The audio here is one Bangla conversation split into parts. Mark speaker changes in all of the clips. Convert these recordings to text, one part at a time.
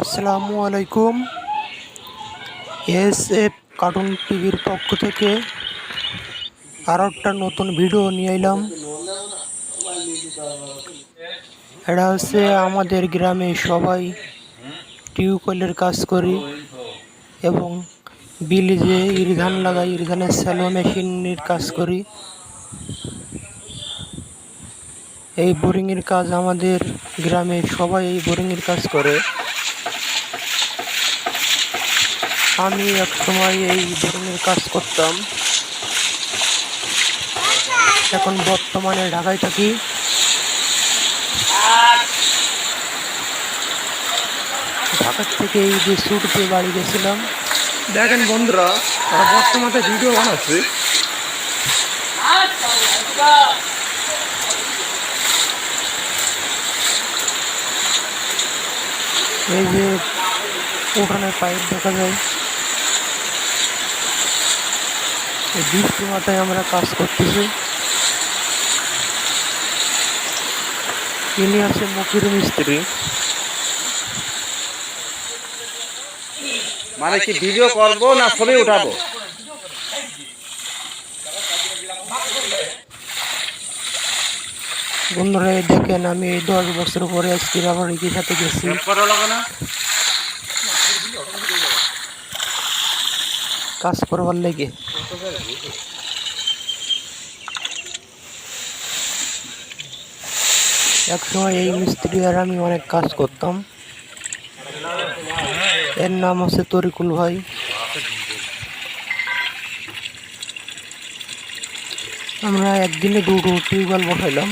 Speaker 1: আসসালামু আলাইকুম। এস এফ কার্টুন টিভির পক্ষ থেকে আরও একটা নতুন ভিডিও নিয়ে এলাম। এটা হচ্ছে আমাদের গ্রামে সবাই টিউবওয়েলের কাজ করি এবং বিলে যে ইরধান লাগাই, ইরধানের স্যালো মেশিনের কাজ করি। এই বোরিংয়ের কাজ আমাদের গ্রামে সবাই এই বোরিংয়ের কাজ করে। আমি এক সময় এই ধরনের কাজ করতাম। এখন বর্তমানে ঢাকায় থাকি। ঢাকার থেকে এই যে ছুটতে বাড়ি গেছিলাম।
Speaker 2: দেখেন বন্ধুরা বর্তমানে ভিডিও বানাচ্ছে।
Speaker 1: এই যে উঠানের পাইপ দেখা যায়। এই বৃষ্টি মাথায় আমরা কাজ করতেছি। ইনি আছে মুখির মিস্ত্রি।
Speaker 2: মানে কি ভিডিও করব না ছবি উঠাবো?
Speaker 1: বন্ধুরা দেখেন আমি দশ বছর পরে আজকে আবার এগিয়ে সাথে গেছি। কাজ করবার লেগে। এক সময় এই মিস্ত্রি আর আমি অনেক কাজ করতাম। এর নাম হচ্ছে তরিকুল ভাই। আমরা একদিনে দুটো টিউবওয়েল বসাইলাম।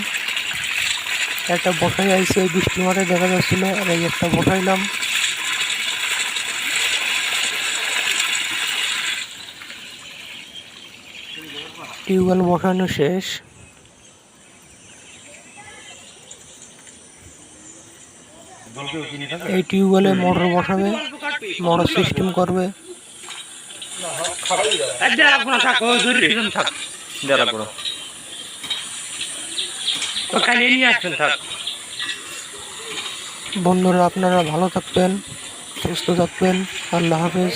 Speaker 1: একটা বসাই আইসে বৃষ্টি মাঠে দেখা যাচ্ছিল, আর এই একটা বসাইলাম। টিউবওয়েল বসানো শেষ। এই টিউবওয়েলে মোটর বসাবে, মোটর সিস্টেম করবে। বন্ধুরা, আপনারা ভালো থাকবেন, সুস্থ থাকবেন। আল্লাহ হাফেজ।